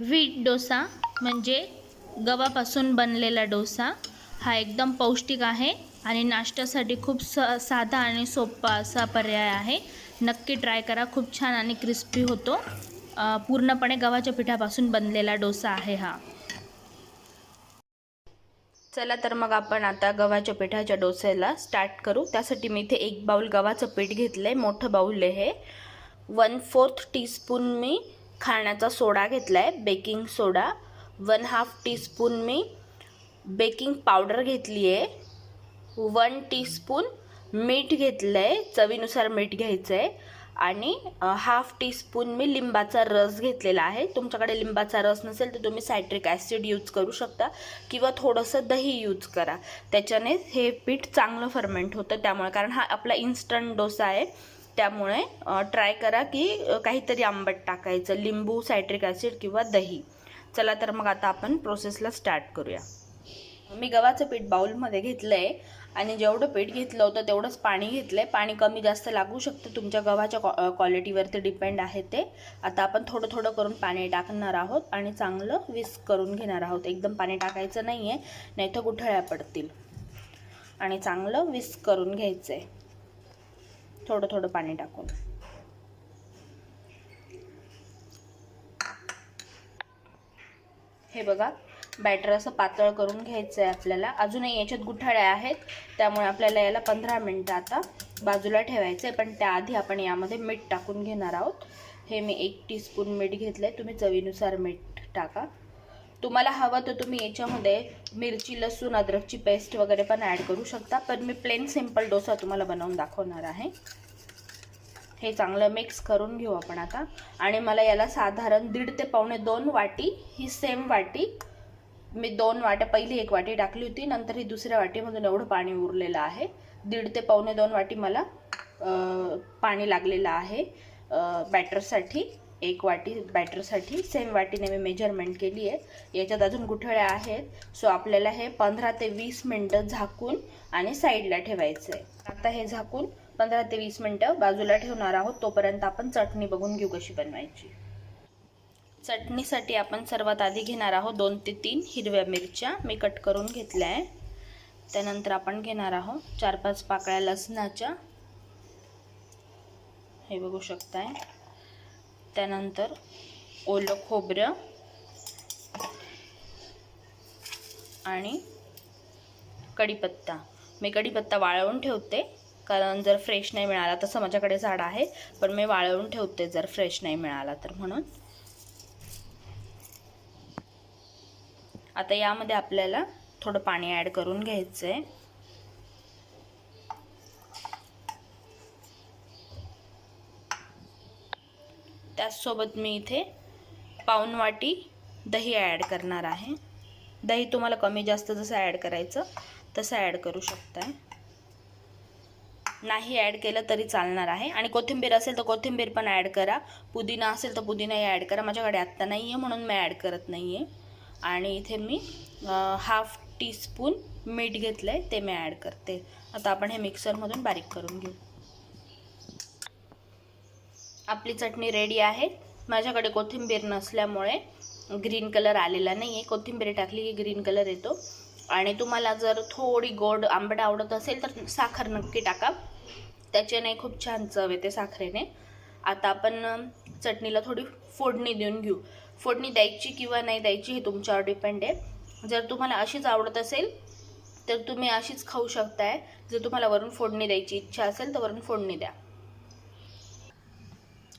Wheat dosa म्हणजे गव्हापासून बनलेला डोसा. हा एकदम पौष्टिक आहे आणि नाश्त्यासाठी खूप स साधा आणि सोपा असा पर्याय आहे. नक्की ट्राय करा खूप छान आणि क्रिस्पी होतो. पूर्णपणे गव्हाच्या पिठापासून बनलेला डोसा आहे हा. चला तर मग आपण आता गव्हाच्या पिठाच्या डोस्याला स्टार्ट करू. त्यासाठी मी इथे एक बाऊल गव्हाचं पीठ घेतलं आहे मोठं बाऊल आहे वन फोर्थ टीस्पून मी खाण्याचा सोडा घेतला आहे baking soda. One half teaspoon मी बेकिंग पावडर घेतली आहे वन टीस्पून मीठ घेतलं आहे चवीनुसार मीठ घ्यायचं आहे आणि हाफ टीस्पून मी लिंबाचा रस घेतलेला आहे. तुमच्याकडे लिंबाचा रस नसेल तर तुम्ही सायट्रिक ॲसिड यूज करू शकता किंवा थोडंसं दही यूज करा. त्याच्याने हे पीठ चांगलं फर्मेंट होतं. त्यामुळे कारण हा आपला इन्स्टंट डोसा आहे. त्यामुळे ट्राय करा की काहीतरी आंबट टाकायचं. लिंबू सायट्रिक ॲसिड किंवा दही. चला तर मग आता आपण प्रोसेसला स्टार्ट करूया. मी गव्हाचं पीठ बाऊलमध्ये घेतलं आहे आणि जेवढं पीठ घेतलं होतं तेवढंच पाणी घेतलं आहे पाणी कमी जास्त लागू शकतं. तुमच्या गव्हाच्या क्वा क्वालिटीवरती डिपेंड आहे ते. आता आपण थोडं थोडं करून पाणी टाकणार आहोत आणि चांगलं विस्क करून घेणार आहोत. एकदम पाणी टाकायचं नाही आहे नाही तर गुठळ्या पडतील. आणि चांगलं विस्क करून घ्यायचं आहे थोडं थोडं पाणी टाकून. हे बघा बॅटर असं पातळ करून घ्यायचं आहे आपल्याला. अजूनही याच्यात गुठाळ्या आहेत त्यामुळे आपल्याला याला पंधरा मिनटं आता बाजूला ठेवायचं आहे पण त्याआधी आपण यामध्ये मीठ टाकून घेणार आहोत. हे मी एक टीस्पून मीठ घेतलं आहे तुम्ही चवीनुसार मीठ टाका. तुम्हाला हवं तर तुम्ही याच्यामध्ये मिरची लसूण अद्रकची पेस्ट वगैरे पण ॲड करू शकता. पण मी प्लेन सिंपल डोसा तुम्हाला बनवून दाखवणार आहे. हे चांगलं मिक्स करून घेऊ आपण आता. आणि मला याला साधारण दीड ते पावणे दोन वाटी ही सेम वाटी मी दोन वाट्या पहिली एक वाटी टाकली होती नंतर ही दुसऱ्या वाटीमधून एवढं पाणी उरलेलं आहे. दीड ते पावणे दोन वाटी मला पाणी लागलेलं आहे बॅटरसाठी एक वाटी बॅटरसाठी. सेम वाटीने मी मेजरमेंट केली आहे. याच्यात अजून गुठळ्या आहेत. सो आपल्याला हे पंधरा ते वीस मिनटं झाकून आणि साईडला ठेवायचं आहे आता हे झाकून पंधरा ते वीस मिनटं बाजूला ठेवणार आहोत. तोपर्यंत आपण चटणी बघून घेऊ कशी बनवायची. चटणीसाठी आपण सर्वात आधी घेणार आहोत दोन ते तीन हिरव्या मिरच्या. मी कट करून घेतल्या आहे त्यानंतर आपण घेणार आहोत चार पाच पाकळ्या लसणाच्या. हे बघू शकताय. त्यानंतर ओलं खोबरं आणि कढीपत्ता. मी कढीपत्ता वाळवून ठेवते कारण जर फ्रेश नाही मिळाला तसं माझ्याकडे झाड आहे पण मी वाळवून ठेवते जर फ्रेश नाही मिळाला तर म्हणून. आता यामध्ये आपल्याला थोडं पाणी ॲड करून घ्यायचं आहे त्याचसोबत मी इथे पाऊन वाटी दही ॲड करणार आहे. दही तुम्हाला कमी जास्त जसं ॲड करायचं तसं ॲड करू शकताय. नाही ॲड केलं तरी चालणार आहे. आणि कोथिंबीर असेल तर कोथिंबीर पण ॲड करा. पुदिना असेल तर पुदिनाही ॲड करा. माझ्याकडे आत्ता नाही आहे म्हणून मी ॲड करत नाही आहे आणि इथे मी हाफ टीस्पून मीठ घेतलं आहे ते मी ॲड करते. आता आपण हे मिक्सरमधून बारीक करून घेऊ. आपली चटणी रेडी आहे. माझ्याकडे कोथिंबीर नसल्यामुळे ग्रीन कलर आलेला नाही आहे कोथिंबीर टाकली की ग्रीन कलर येतो. आणि तुम्हाला जर थोडी गोड आंबट आवडत असेल तर साखर नक्की टाका. त्याच्याने खूप छान चव येते साखरेने. आता आपण चटणीला थोडी फोडणी देऊन घेऊ. फोडणी द्यायची किंवा नाही द्यायची हे तुमच्यावर डिपेंड आहे. जर तुम्हाला अशीच आवडत असेल तर तुम्ही अशीच खाऊ शकताय. जर तुम्हाला वरून फोडणी द्यायची इच्छा असेल तर वरून फोडणी द्या.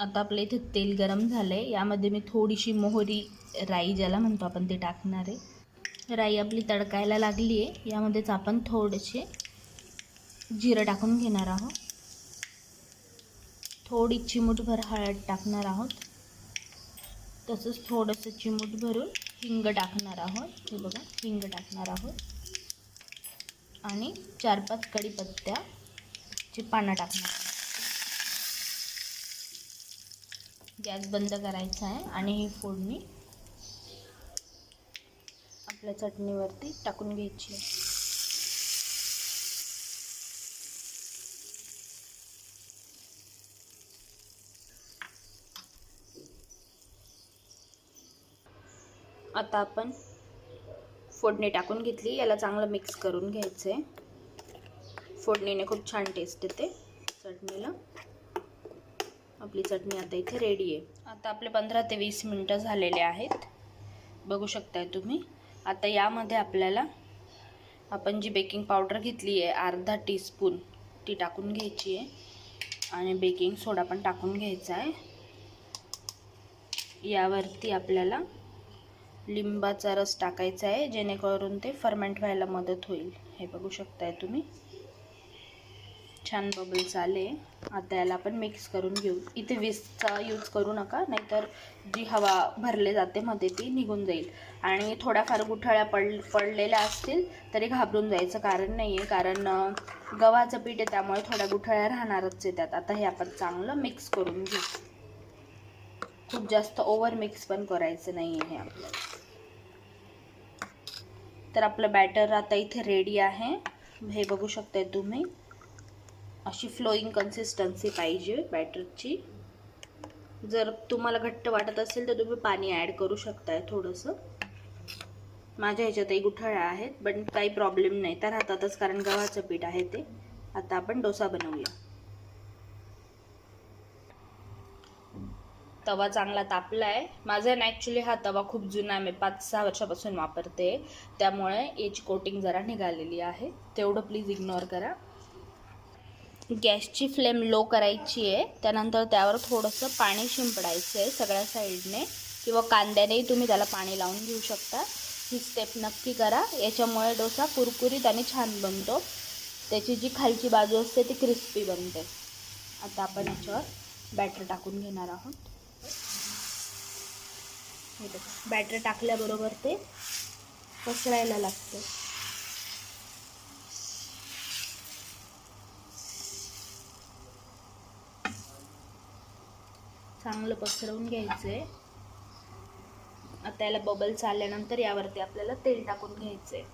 आता आपलं इथे तेल गरम झालं आहे यामध्ये मी थोडीशी मोहरी राई ज्याला म्हणतो आपण ते टाकणार आहे. राई आपली तडकायला लागली आहे यामध्येच आपण थोडेसे जिरं टाकून घेणार आहोत. थोडी चिमूटभर हळद टाकणार आहोत. तसंच थोडंसं चिमूट भरून हिंग टाकणार आहोत. हे बघा हिंग टाकणार आहोत. आणि चार पाच कढीपत्त्याची पानं टाकणार आहोत. गॅस बंद करायचा आहे आणि ही फोडणी आपल्या चटणीवरती टाकून घ्यायची आहे. आता आपण फोडणी टाकून घेतली याला चांगलं मिक्स करून घ्यायचं आहे फोडणीने खूप छान टेस्ट येते चटणीला. आपली चटणी आता इथे रेडी आहे. आता आपले पंधरा ते वीस मिनटं झालेले आहेत. बघू शकताय तुम्ही. आता यामध्ये आपल्याला आपण जी बेकिंग पावडर घेतली आहे अर्धा टीस्पून ती टाकून घ्यायची आहे. आणि बेकिंग सोडा पण टाकून घ्यायचा आहे. यावरती आपल्याला लिंबाचा रस टाकायचा आहे जेणेकरून ते फर्मेंट व्हायला मदत होईल. हे बघू शकताय तुम्ही. छान बबल्स आले. आता याला आपण मिक्स करून घेऊ. इथे विस्कचा यूज करू नका नाहीतर जी हवा भरले जाते मध्ये ती निघून जाईल. आणि थोड्याफार गुठळ्या पड पडलेल्या असतील तरी घाबरून जायचं कारण नाही आहे कारण गव्हाचं पीठ आहे त्यामुळे थोड्या गुठळ्या राहणारच आहे त्यात आता हे आपण चांगलं मिक्स करून घेऊ. खूप जास्त ओव्हर मिक्स पण करायचं नाही आहे हे आपल्याला तर आपलं बॅटर आता इथे रेडी आहे. हे बघू शकताय तुम्ही. अशी फ्लोईंग कन्सिस्टन्सी पाहिजे बॅटरची जर तुम्हाला घट्ट वाटत असेल तर तुम्ही पाणी ॲड करू शकताय थोडंसं. माझ्या ह्याच्यातही गुठळ्या आहेत पण काही प्रॉब्लेम नाही. तर राहतातच कारण गव्हाचं पीठ आहे ते. आता आपण डोसा बनवूया. तवा चांगला तापला आहे माझा ना ॲक्च्युली हा तवा खूप जुना आहे. मी पाच सहा वर्षापासून वापरते. त्यामुळे याची कोटिंग जरा निघालेली आहे. तेवढं प्लीज इग्नोर करा. गॅसची फ्लेम लो करायची आहे. त्यानंतर त्यावर थोडंसं पाणी शिंपडायचं आहे सगळ्या साईडने. किंवा कांद्यानेही तुम्ही त्याला पाणी लावून घेऊ शकता. ही स्टेप नक्की करा. याच्यामुळे डोसा कुरकुरीत आणि छान बनतो. त्याची जी खालची बाजू असते ती क्रिस्पी बनते. आता आपण याच्यावर बॅटर टाकून घेणार आहोत. हे बघा. बॅटर टाकल्याबरोबर ते पसरायला लागतं. चांगलं पसरवून घ्यायचं आहे आता याला बबल्स आल्यानंतर यावरती आपल्याला तेल टाकून घ्यायचं आहे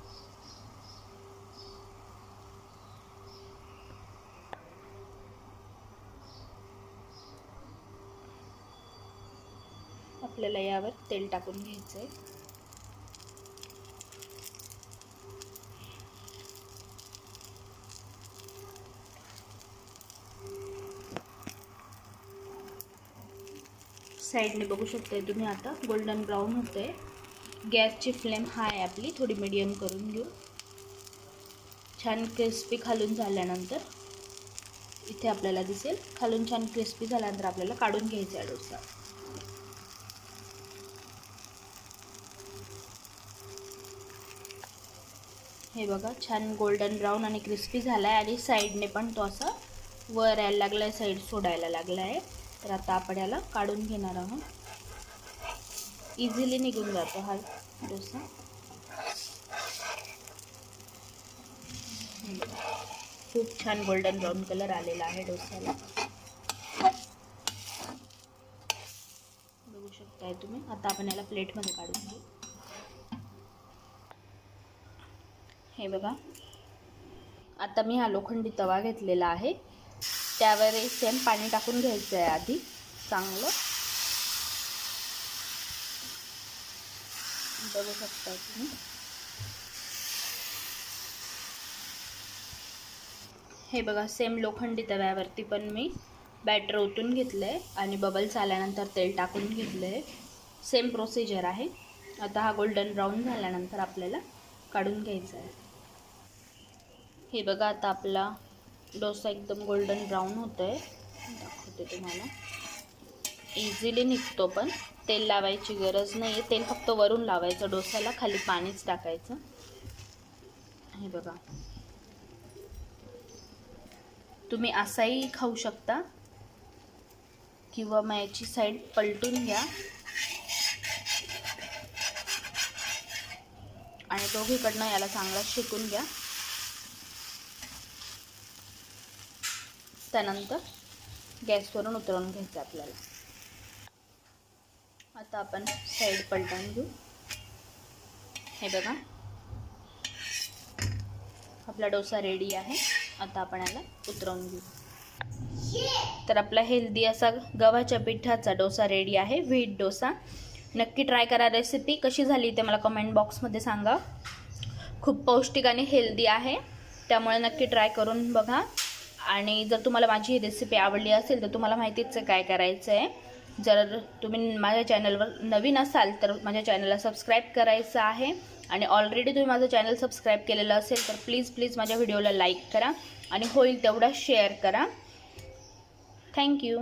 आपल्याला यावर तेल टाकून घ्यायचं आहे साईडने बघू शकताय तुम्ही आता. गोल्डन ब्राऊन होते गॅसची फ्लेम हाय आपली. थोडी मिडियम करून घेऊ. छान क्रिस्पी खालून झाल्यानंतर इथे आपल्याला दिसेल. खालून छान क्रिस्पी झाल्यानंतर आपल्याला काढून घ्यायचा आहे डोसा. हे बघा छान गोल्डन ब्राऊन आणि क्रिस्पी झाला आहे आणि साईडने पण तो असा वर यायला लागला आहे साईड सोडायला लागला आहे तर आता आपण याला काढून घेणार आहोत. इझिली निघून जातो हा डोसा. खूप छान गोल्डन ब्राऊन कलर आलेला आहे डोस्याला. बघू शकताय तुम्ही. आता आपण याला प्लेटमध्ये काढून घेऊ. हे बघा. आता मी हा लोखंडी तवा घेतलेला आहे. त्यावर सेम पाणी टाकून घ्यायचं आहे आधी चांगलं. बघू शकता तुम्ही. हे बघा सेम लोखंडी तव्यावरती पण मी बॅटर ओतून घेतलं आहे आणि बबल्स आल्यानंतर तेल टाकून घेतलं आहे सेम प्रोसिजर आहे. आता हा गोल्डन ब्राऊन झाल्यानंतर आपल्याला काढून घ्यायचा आहे. हे बघा आता आपला डोसा एकदम गोल्डन ब्राऊन होतो आहे दाखवते तुम्हाला. इझिली निघतो पण. तेल लावायची गरज नाही आहे तेल फक्त वरून लावायचं डोसाला खाली पाणीच टाकायचं. हे बघा. तुम्ही असाही खाऊ शकता. किंवा मग याची साईड पलटून घ्या. आणि दोघीकडनं याला चांगला शिकून घ्या. त्यानंतर गॅसवरून उतरवून घ्यायचं आपल्याला. आता आपण साईड पलटून घेऊ. हे बघा. आपला डोसा रेडी आहे. आता आपण याला उतरवून घेऊ. तर आपला हेल्दी असा गव्हाच्या पिठाचा डोसा रेडी आहे. व्हीट डोसा. नक्की ट्राय करा रेसिपी कशी झाली ते मला कमेंट बॉक्समध्ये सांगा. खूप पौष्टिक आणि हेल्दी आहे. त्यामुळे नक्की ट्राय करून बघा. आणि जर तुम्हाला माझी ही रेसिपी आवडली असेल तर तुम्हाला माहितीच आहे काय करायचं आहे जर तुम्ही माझ्या चॅनलवर नवीन असाल तर माझ्या चॅनलला सबस्क्राईब करायचं आहे. आणि ऑलरेडी तुम्ही माझं चॅनल सबस्क्राईब केलेलं असेल तर प्लीज प्लीज माझ्या व्हिडिओला लाईक करा. आणि होईल तेवढा शेअर करा. थँक्यू